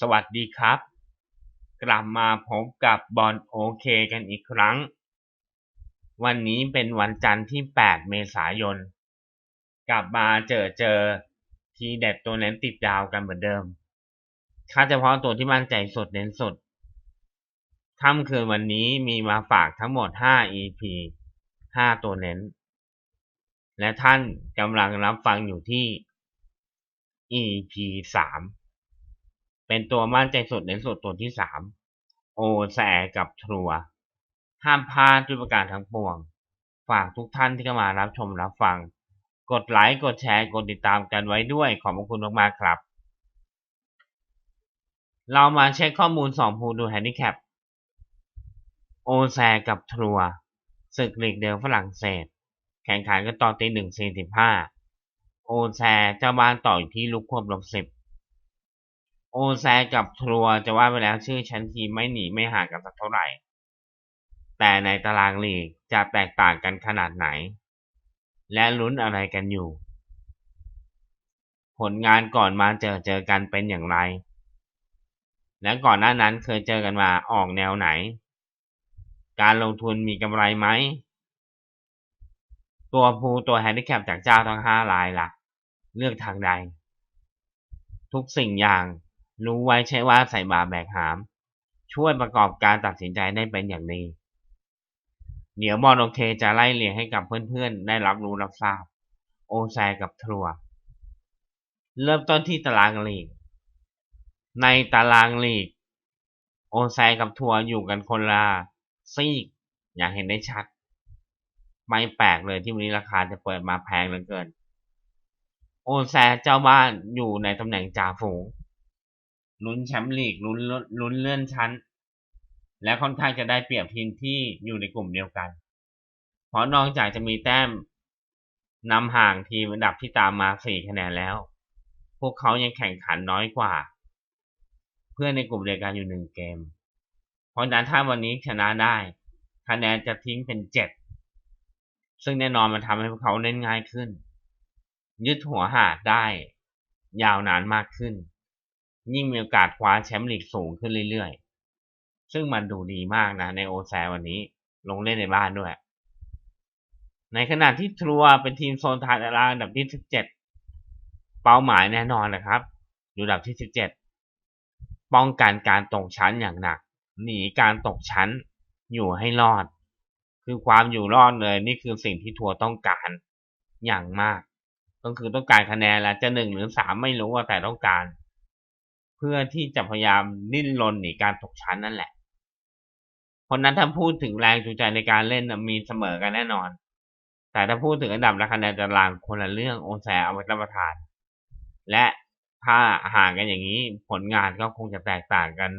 สวัสดีครับ กลับมาพบกับบอลโอเคกันอีกครั้ง วันนี้เป็นวันจันทร์ที่ 8 เมษายน กลับมาเจอเจอทีเด็ดตัวเน้นติดดาวกันเหมือนเดิม ค่าเฉพาะตัวที่มั่นใจสุดเน้นสุดค่ำคืนวันนี้มีมาฝากทั้งหมด 5 EP 5 ตัวเน้น และท่านกำลังรับฟังอยู่ที่ EP 3 เป็นตัวมั่นใจสุดเน้นสุดตัวที่3โอแสกับทรัว ห้ามพลาดด้วยประการทั้งปวง ฝากทุกท่านที่เข้ามารับชมรับฟัง กดไลค์กดแชร์กดติดตามกันไว้ด้วยขอบคุณมากๆครับ เรามาเช็คข้อมูล2ภูดูแฮนดิแคปโอแซกับทรัวศึกลีกเดิมฝรั่งเศส แข่งขันกันตอนตีหนึ่งสี่สิบห้าโอแซเจ้าบ้านต่ออยู่ที่ลูกควบลบสิบ โอแซกับทรัวจะว่าไปแล้วชื่อชั้นทีมไม่หนีไม่ห่างกันสักเท่าไหร่ แต่ในตารางลีกจะแตกต่างกันขนาดไหน และลุ้นอะไรกันอยู่ ผลงานก่อนมาเจอเจอกันเป็นอย่างไร และก่อนหน้านั้นเคยเจอกันมาออกแนวไหน การลงทุนมีกำไรไหม ตัวภูตัวแฮนดิแคปจากเจ้าทั้งห้ารายละ่ะ เลือกทางใดทุกสิ่งอย่าง รู้ไว้ใช่ว่าใส่บาแบกหาม ช่วยประกอบการตัดสินใจได้เป็นอย่างดี เดี๋ยวบอลโอเคจะไล่เรียงให้กับเพื่อนๆ ได้รับรู้รับทราบ โอแซกับทัวเริ่มต้นที่ตารางลีก ในตารางลีก โอแซกับทัวอยู่กันคนละซีก อย่างเห็นได้ชัด ไม่แปลกเลยที่วันนี้ราคาจะเปิดมาแพงเหลือเกิน โอแซเจ้าบ้านอยู่ในตำแหน่งจ่าฝูง ลุ้นแชมป์ลีกลุ้นลุ้นเลื่อนชั้น และค่อนข้างจะได้เปรียบทีมที่อยู่ในกลุ่มเดียวกัน เพราะนอกจากจะมีแต้มนำห่างทีมอันดับที่ตามมาสี่คะแนนแล้ว พวกเขายังแข่งขันน้อยกว่า เพื่อนในกลุ่มเดียวกันอยู่หนึ่งเกม เพราะนั้นถ้าวันนี้ชนะได้ คะแนนจะทิ้งเป็นเจ็ดซึ่งแน่นอนมันทำให้พวกเขาเล่นง่ายขึ้น ยึดหัวหาดได้ ยาวนานมากขึ้น ยิ่งมีโอกาสคว้าแชมป์ลีกสูงขึ้นเรื่อยๆ ซึ่งมันดูดีมากนะในโอแซวันนี้ลงเล่นในบ้านด้วย ในขณะที่ทรัวเป็นทีมโซนทาตารางอันดับที่ 17 เป้าหมายแน่นอนนะครับ อยู่อันดับที่ 17 ป้องกันการตกชั้นอย่างหนัก หนีการตกชั้นอยู่ให้รอด คือความอยู่รอดเลยนี่คือสิ่งที่ทัวต้องการอย่างมาก ก็คือต้องการคะแนนละจะหนึ่งหรือสามไม่รู้ว่าแต่ต้องการ พื่อที่จะพยายามดิ้นรนหนีการตกชั้นนั่นแหละ เพราะนั้นถ้าพูดถึงแรงจูงใจในการเล่นมีเสมอกันแน่นอน แต่ถ้าพูดถึงอันดับและคะแนนตารางคนละเรื่องโอแซเอาไว้รับประทาน และถ้าห่างกันอย่างนี้ผลงานก็คงจะแตกต่างกัน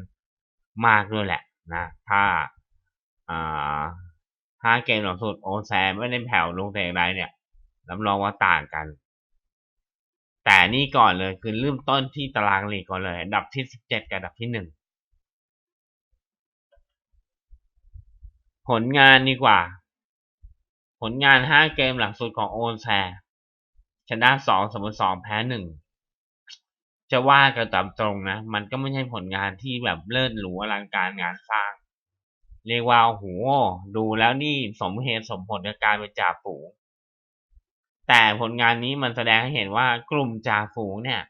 มากด้วยแหละนะถ้าห้าเกมหลังสุดโอแซไม่ได้แผ่วลงแต่อย่างไรเนี่ยรับรองว่าต่างกัน แต่นี่ก่อนเลยคือเริ่มต้นที่ตารางลีกก่อนเลยอันดับที่สิบเจ็ดกับอันดับที่หนึ่งผลงานดีกว่า ผลงานห้าเกมหลังสุดของโอนแซชนะสองเสมอสองแพ้หนึ่งจะว่ากันตามตรงนะ มันก็ไม่ใช่ผลงานที่แบบเลิศหรูอลังการงานสร้าง เรียกว่าโหดูแล้วนี่สมเหตุสมผลกับการเป็นจ่าฝูง แต่ผลงานนี้มันแสดงให้เห็นว่ากลุ่มจ่าฝูงเนี่ย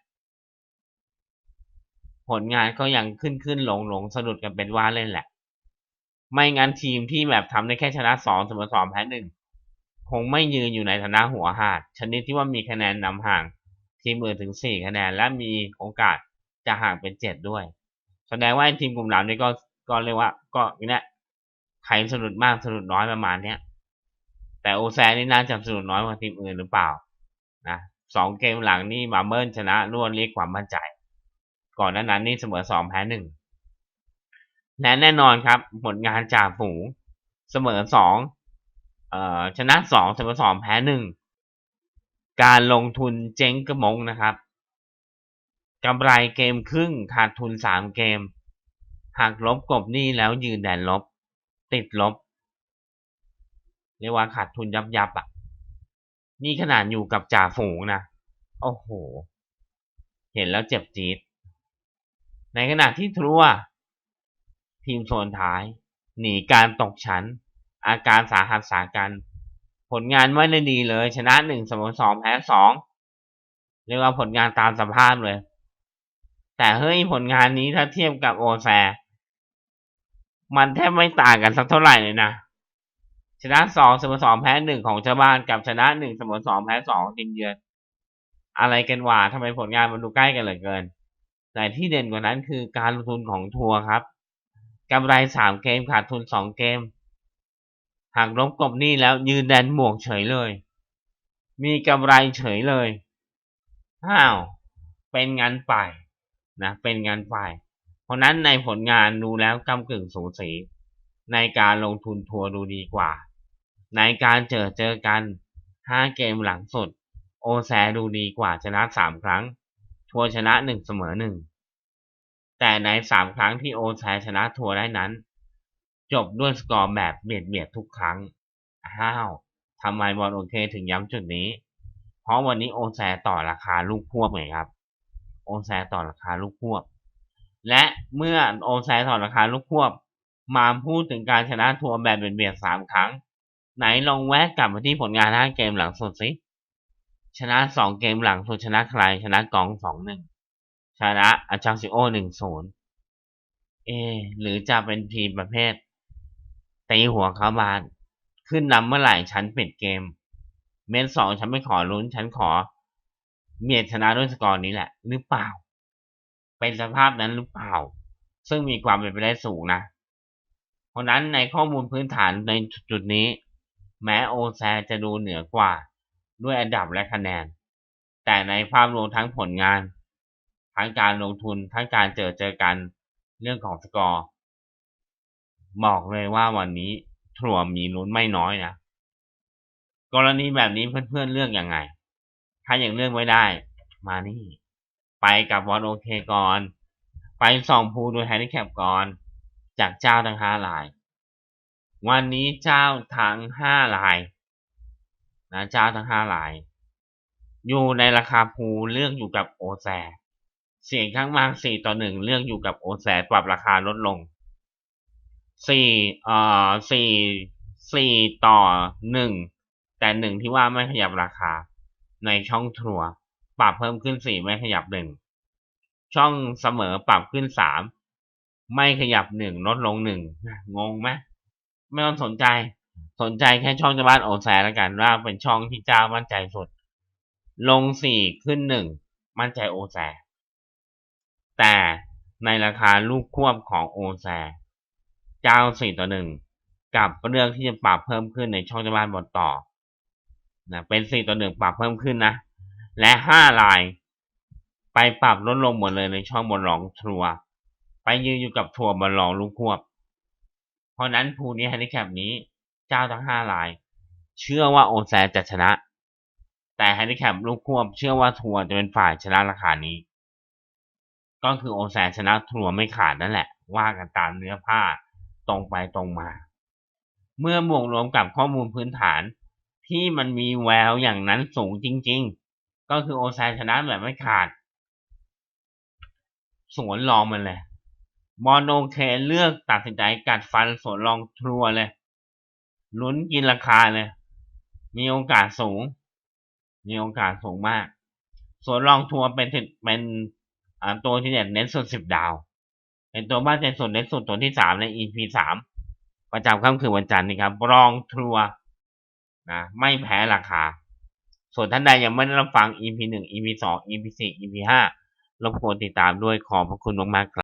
ผลงานก็ยังขึ้นขึ้นลงลงสะดุดกันเป็นว่าเล่นแหละ ไม่งั้นทีมที่แบบทำได้แค่ชนะสองเสมอสองแพ้หนึ่งคงไม่ยืนอยู่ในฐานะหัวหาด ชนิดที่ว่ามีคะแนนนำห่าง ทีมอื่นถึงสี่คะแนน และมีโอกาสจะห่างเป็นเจ็ดด้วย แสดงว่าทีมกลุ่มเหล่านี้ก็ก็เรียกว่า ก็เนี่ยใครสะดุดมากสะดุดน้อยประมาณเนี้ย แต่โอแซนี่น่าจะสนุนน้อยกว่าทีมอื่นหรือเปล่านะสองเกมหลังนี่มาเมินชนะรวดเรียกความมั่นใจ ก่อนนั้นนั้นนี่เสมอสองแพ้หนึ่งและแน่นอนครับผลงานจากฝูงเสมอสองเอ่อชนะสองเสมอสองแพ้หนึ่งการลงทุนเจ๊งกระมงนะครับกำไรเกมครึ่งขาดทุนสามเกมหากลบกบหนี้แล้วยืนแดนลบ ติดลบ เรียกว่าขาดทุนยับยับอะ นี่ขนาดอยู่กับจ่าฝูงนะ โอ้โห เห็นแล้วเจ็บจี๊ด ในขณะที่ทรัวทีมโซนท้าย หนีการตกชั้น อาการสาหัสสากัน ผลงานไม่ได้ดีเลย ชนะหนึ่งเสมอสองแพ้สองเรียกว่าผลงานตามสภาพเลย แต่เฮ้ยผลงานนี้ถ้าเทียบกับโอแซมันแทบไม่ต่างกันสักเท่าไหร่เลยนะ ชนะสองเสมอสองแพ้หนึ่งของเจ้าบ้านกับชนะหนึ่งเสมอสองแพ้สองทีมเยือน อะไรกันวะทำไมผลงานมันดูใกล้กันเหลือเกิน แต่ที่เด่นกว่านั้นคือการลงทุนของทัวร์ครับกำไรสามเกมขาดทุนสองเกมหากลบกบหนี้แล้วยืนแดนบวกเฉยเลย มีกำไรเฉยเลยอ้าว เป็นงานไปนะ เป็นงานไป เพราะนั้นในผลงานดูแล้วกำกึ่งสูสี ในการลงทุนทัวร์ดูดีกว่า ในการเจอเจอกันห้าเกมหลังสุด โอแซดูดีกว่าชนะสามครั้ง ทัวชนะหนึ่งเสมอหนึ่งแต่ในสามครั้งที่โอแซชนะทัวได้นั้น จบด้วยสกอร์แบบเบียดเบียดทุกครั้ง อ้าวทำไมบอลโอเคถึงย้ำจุดนี้ เพราะวันนี้โอแซต่อราคาลูกพวกไงครับ โอแซต่อราคาลูกพวก และเมื่อโอแซต่อราคาลูกพวก มาพูดถึงการชนะทัวร์แบบเบียดเบียดสามครั้ง ไหนลองแวะกลับมาที่ผลงานห้าเกมหลังสุดสิชนะสองเกมหลังสุดชนะใครชนะกองสองหนึ่งชนะอาจังซิโอหนึ่งศูนย์เอ หรือจะเป็นทีมประเภทตีหัวเขาบาน ขึ้นนำเมื่อไหร่ฉันปิดเกม เมนสองฉันไม่ขอลุ้น ฉันขอ เมียชนะด้วยสกอร์นี้แหละ หรือเปล่า เป็นสภาพนั้นหรือเปล่า ซึ่งมีความเป็นไปได้สูงนะ เพราะนั้นในข้อมูลพื้นฐานในจุดนี้ แม้โอแซจะดูเหนือกว่าด้วยอันดับและคะแนน แต่ในภาพรวมทั้งผลงาน ทั้งการลงทุนทั้งการเจอเจอกันเรื่องของสกอร์ บอกเลยว่าวันนี้ถั่วมีลุ้นไม่น้อยนะกรณีแบบนี้เพื่อนๆเลือกอยังไง ถ้าอยังเลือกไม่ได้ มานี่ ไปกับบอลโอเคก่อน ไปส่องพูดูแฮนดิแคปก่อน จากเจ้าทั้งห้าลาย วันนี้เจ้าทั้งห้าลายนะเจ้าทั้งห้าลาย อยู่ในราคาภูเลือกอยู่กับโอแซเสียงข้างมากสี่ต่อหนึ่งเลือกอยู่กับโอแซปรับราคาลดลงสี่เอ่อสี่สี่ต่อหนึ่งแต่หนึ่งที่ว่าไม่ขยับราคา ในช่องทัวร์ปรับเพิ่มขึ้นสี่ไม่ขยับหนึ่งช่องเสมอปรับขึ้นสามไม่ขยับหนึ่งลดลงหนึ่งงงไหม ไม่ต้องสนใจ สนใจแค่ช่องจะบ้านโอแซแล้วกันว่าเป็นช่องที่เจ้ามั่นใจสุด ลงสี่ขึ้นหนึ่งมั่นใจโอแซแต่ในราคาลูกควบของโอแซเจ้าสี่ต่อหนึ่งกับเรื่องที่จะปรับเพิ่มขึ้นในช่องจะบ้านบนต่อนะเป็นสี่ต่อหนึ่งปรับเพิ่มขึ้นนะ และห้าลาย ไปปรับลดลงหมดเลยในช่องบนรองทัวร์ไปยืนอยู่กับทัวร์บนรองลูกควบ ราะนั้นภูนี้แฮนดิแคปนี้เจ้าทั้งห้าลาย เชื่อว่าโอแซจะชนะ แต่แฮนดิแคปลูกควบเชื่อว่าทัวร์จะเป็นฝ่ายชนะราคานี้ ก็คือโอแซชนะทัวร์ไม่ขาดนั่นแหละ ว่ากันตามเนื้อผ้าตรงไปตรงมา เมื่อบวกรวมกับข้อมูลพื้นฐานที่มันมีแววอย่างนั้นสูงจริง ๆ ก็คือโอแซชนะแบบไม่ขาด สวนลองมันเลย บอลโอเคเลือกตัดสินใจกัดฟันสวนลองทัวร์เลยลุ้นกินราคาเลย มีโอกาสสูง มีโอกาสสูงมาก ส่วนรองทัวร์เป็นเป็นตัวที่เด่นเน้นสุดสิบดาว เป็นตัวบ้านใจสุดเน้นสุดตัวที่สามใน EP สามประจำค่ำคืนวันจันทร์นี่ครับรองทัวร์นะไม่แพ้ราคา ส่วนท่านใดยังไม่ได้รับฟัง EP หนึ่ง EP สอง EP สี่ EP ห้ารบกวนติดตามด้วยขอบพระคุณมากๆครับ